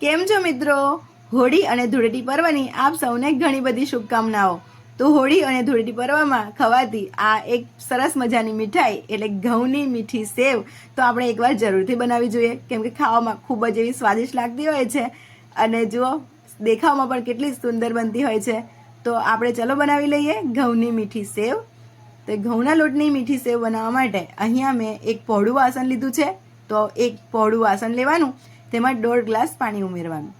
કેમ છો મિત્રો? હોળી અને ધૂળેટી પર્વની આપ સૌને ઘણી બધી શુભકામનાઓ. તો હોળી અને ધૂળેટી પર્વમાં ખવાતી આ એક સરસ મજાની મીઠાઈ એટલે ઘઉંની મીઠી સેવ તો આપણે એકવાર જરૂરથી બનાવવી જોઈએ. કેમ કે ખાવામાં ખૂબ જ એવી સ્વાદિષ્ટ લાગતી હોય છે અને જુઓ, દેખાવમાં પણ કેટલી સુંદર બનતી હોય છે. તો આપણે ચલો બનાવી લઈએ ઘઉંની મીઠી સેવ. તો ઘઉંના લોટની મીઠી સેવ બનાવવા માટે અહીંયા મેં એક પહોળું વાસણ લીધું છે. તો એક પહોળું વાસણ લેવાનું. તેમાં દોઢ ગ્લાસ પાણી ઉમેરવાનું.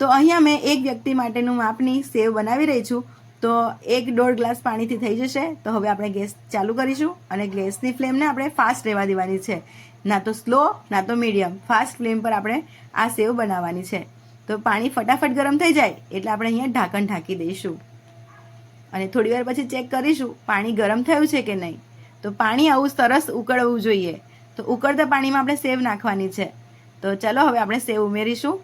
તો અહીંયા મેં એક વ્યક્તિ માટેનું માપની સેવ બનાવી રહી છું. તો એક દોઢ ગ્લાસ પાણીથી થઈ જશે. તો હવે આપણે ગેસ ચાલુ કરીશું અને ગેસની ફ્લેમને આપણે ફાસ્ટ રહેવા દેવાની છે. ના તો સ્લો, ના તો મીડિયમ. ફાસ્ટ ફ્લેમ પર આપણે આ સેવ બનાવવાની છે. તો પાણી ફટાફટ ગરમ થઈ જાય એટલે આપણે અહીંયા ઢાંકણ ઢાંકી દઈશું. અને થોડી વાર પછી ચેક કરીશું પાણી ગરમ થયું છે કે નહીં. તો પાણી આવું સરસ ઉકળવું જોઈએ. તો ઉકળતા પાણીમાં આપણે સેવ નાખવાની છે. તો ચાલો હવે આપણે સેવ ઉમેરીશું.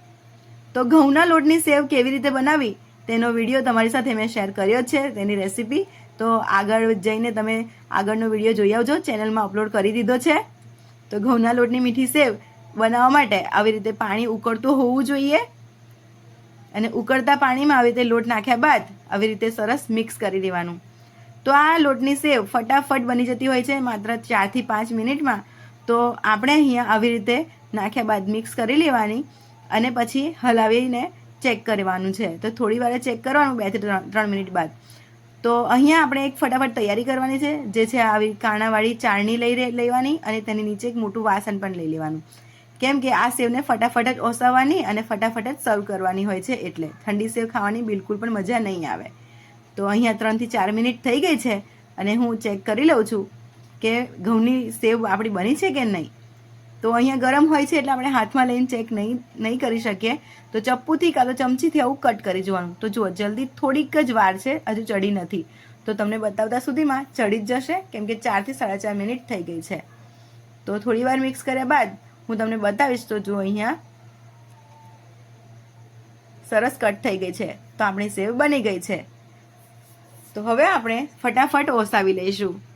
તો ઘઉંના લોટની સેવ કેવી રીતે બનાવી તેનો વીડિયો તમારી સાથે મેં શેર કર્યો છે, તેની રેસીપી. તો આગળ જઈને તમે આગળનો વીડિયો જોઈ આવજો, ચેનલમાં અપલોડ કરી દીધો છે. તો ઘઉંના લોટની મીઠી સેવ બનાવવા માટે આવી રીતે પાણી ઉકળતું હોવું જોઈએ. અને ઉકળતા પાણીમાં આવી રીતે લોટ નાખ્યા બાદ આવી રીતે સરસ મિક્સ કરી દેવાનું. તો આ લોટની સેવ ફટાફટ બની જતી હોય છે, માત્ર ચારથી પાંચ મિનિટમાં. તો આપણે અહીંયા આવી રીતે નાખ્યા બાદ મિક્સ કરી લેવાની અને પછી હલાવીને ચેક કરવાનું છે. તો થોડી વારે ચેક કરવાનું બેથી ત્રણ ત્રણ મિનિટ બાદ. તો અહીંયા આપણે એક ફટાફટ તૈયારી કરવાની છે, જે છે આવી કાણાવાળી ચાળણી લઈ લેવાની અને તેની નીચે એક મોટું વાસણ પણ લઈ લેવાનું. કેમ કે આ સેવને ફટાફટ જ ઓસાવવાની અને ફટાફટ જ સર્વ કરવાની હોય છે એટલે ઠંડી સેવ ખાવાની બિલકુલ પણ મજા નહીં આવે. તો અહીંયા ત્રણથી ચાર મિનિટ થઈ ગઈ છે અને હું ચેક કરી લઉં છું. કે ઘઉંની સેવ આપણી બની છે કે નહીં? તો અહીંયા ગરમ હોય છે એટલે આપણે હાથમાં લઈને ચેક નહીં નહીં કરી શકીએ. તો ચપ્પુથી કાં તો ચમચીથી આવું કટ કરી જોવાનું. તો જુઓ, જલ્દી થોડીક જ વાર છે, હજુ ચડી નથી. તો તમને બતાવતા સુધીમાં ચડી જ જશે, કેમ કે ચારથી સાડા ચાર મિનિટ થઈ ગઈ છે. તો થોડી વાર મિક્સ કર્યા બાદ હું તમને બતાવીશ, તો જુઓ અહીંયા સરસ કટ થઈ ગઈ છે. તો આપણી સેવ બની ગઈ છે. તો હવે આપણે ફટાફટ ઓસાવી લઈશું.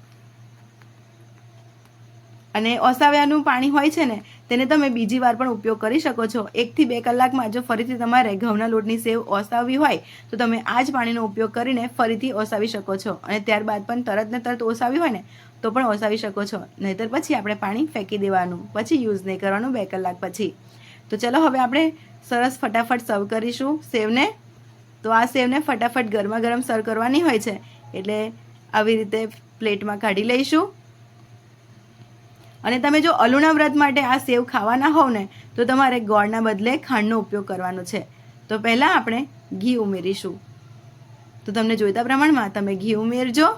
અને ઓસાવ્યાનું પાણી હોય છે ને, તેને તમે બીજી વાર પણ ઉપયોગ કરી શકો છો. એકથી બે કલાકમાં જો ફરીથી તમારે ઘઉંના લોટની સેવ ઓસાવવી હોય, તો તમે આ જ પાણીનો ઉપયોગ કરીને ફરીથી ઓસાવી શકો છો. અને ત્યારબાદ પણ તરત ને તરત ઓસાવી હોય ને, તો પણ ઓસાવી શકો છો. નહીતર પછી આપણે પાણી ફેંકી દેવાનું. પછી યુઝ નહીં કરવાનું બે કલાક પછી. તો ચલો હવે આપણે સરસ ફટાફટ સર્વ કરીશું સેવને. તો આ સેવને ફટાફટ ગરમા ગરમ સર્વ કરવાની હોય છે. એટલે આવી રીતે પ્લેટમાં કાઢી લઈશું. અને તમે જો અલુણા વ્રત માટે આ સેવ ખાવાના હોવ ને, તો તમારે ગોળના બદલે ખાંડનો ઉપયોગ કરવાનો છે. તો પહેલાં આપણે ઘી ઉમેરીશું. તો તમને જોઈતા પ્રમાણમાં તમે ઘી ઉમેરજો.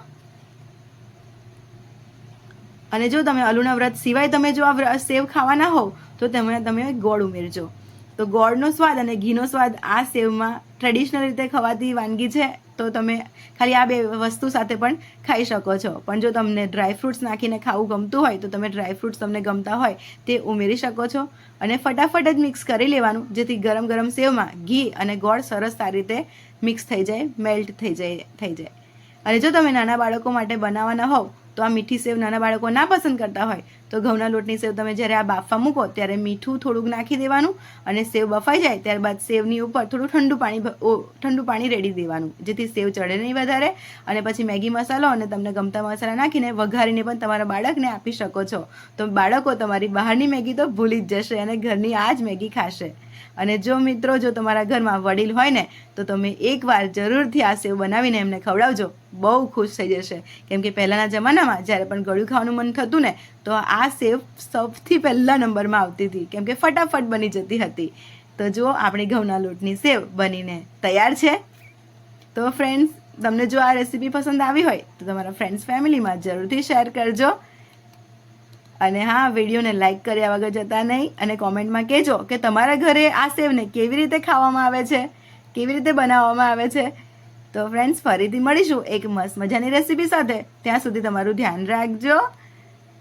અને જો તમે અલુણા વ્રત સિવાય તમે જો આ સેવ ખાવાના હોવ, તો તમે તમે ગોળ ઉમેરજો. તો ગોળનો સ્વાદ અને ઘીનો સ્વાદ આ સેવમાં ટ્રેડિશનલ રીતે ખવાતી વાનગી છે. તો તમે ખાલી આ બે વસ્તુ સાથે પણ ખાઈ શકો છો. પણ જો તમને ડ્રાય ફ્રૂટ્સ નાખીને ખાવું ગમતું હોય, તો તમે ડ્રાય ફ્રૂટ્સ તમને ગમતા હોય, તે ઉમેરી શકો છો. અને ફટાફટ જ મિક્સ કરી લેવાનું, જેથી ગરમ ગરમ સેવમાં ઘી અને ગોળ સરસ સારી રીતે મિક્સ થઈ જાય મેલ્ટ થઈ જાય થઈ જાય. અને જો તમે નાના બાળકો માટે બનાવવાના હોવ તો આ મીઠી સેવ નાના બાળકો ના પસંદ કરતા હોય, તો ઘઉંના લોટની સેવ તમે જ્યારે આ બાફવા મૂકો, ત્યારે મીઠું થોડુંક નાખી દેવાનું અને સેવ બફાઈ જાય, ત્યારબાદ સેવની ઉપર થોડું ઠંડુ પાણી ઠંડુ પાણી રેડી દેવાનું, જેથી સેવ ચડે નહીં વધારે. અને પછી મેગી મસાલો અને તમને ગમતા મસાલા નાખીને વઘારીને પણ તમારા બાળકને આપી શકો છો. તો બાળકો, તમારી બહારની મેગી તો ભૂલી જ જશે અને ઘરની આ જ મેગી ખાશે. અને જો મિત્રો, જો તમારા ઘરમાં વડીલ હોય ને, તો તમે એકવાર જરૂરથી આ સેવ બનાવીને એમને ખવડાવજો. બહુ ખુશ થઈ જશે. કેમ કે પહેલાંના જમાનામાં જ્યારે પણ ગળ્યું ખાવાનું મન થતું ને, તો આ સેવ સૌથી પહેલા નંબરમાં આવતી હતી. કેમ કે ફટાફટ બની જતી હતી. તો જો આપણી ઘઉંના લોટની સેવ બનીને તૈયાર છે. તો ફ્રેન્ડ્સ તમને જો આ રેસીપી પસંદ આવી હોય, તો તમારા ફ્રેન્ડ્સ ફેમિલીમાં જરૂરથી શેર કરજો. અને હા, વિડીયોને લાઈક કર્યા વગર જતા નહીં અને કોમેન્ટમાં કહેજો કે તમારા ઘરે આ સેવને કેવી રીતે ખાવામાં આવે છે, કેવી રીતે બનાવવામાં આવે છે. તો ફ્રેન્ડ્સ ફરીથી મળીશું એક મસ્ત મજાની રેસીપી સાથે. ત્યાં સુધી તમારું ધ્યાન રાખજો.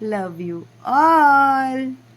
Love you all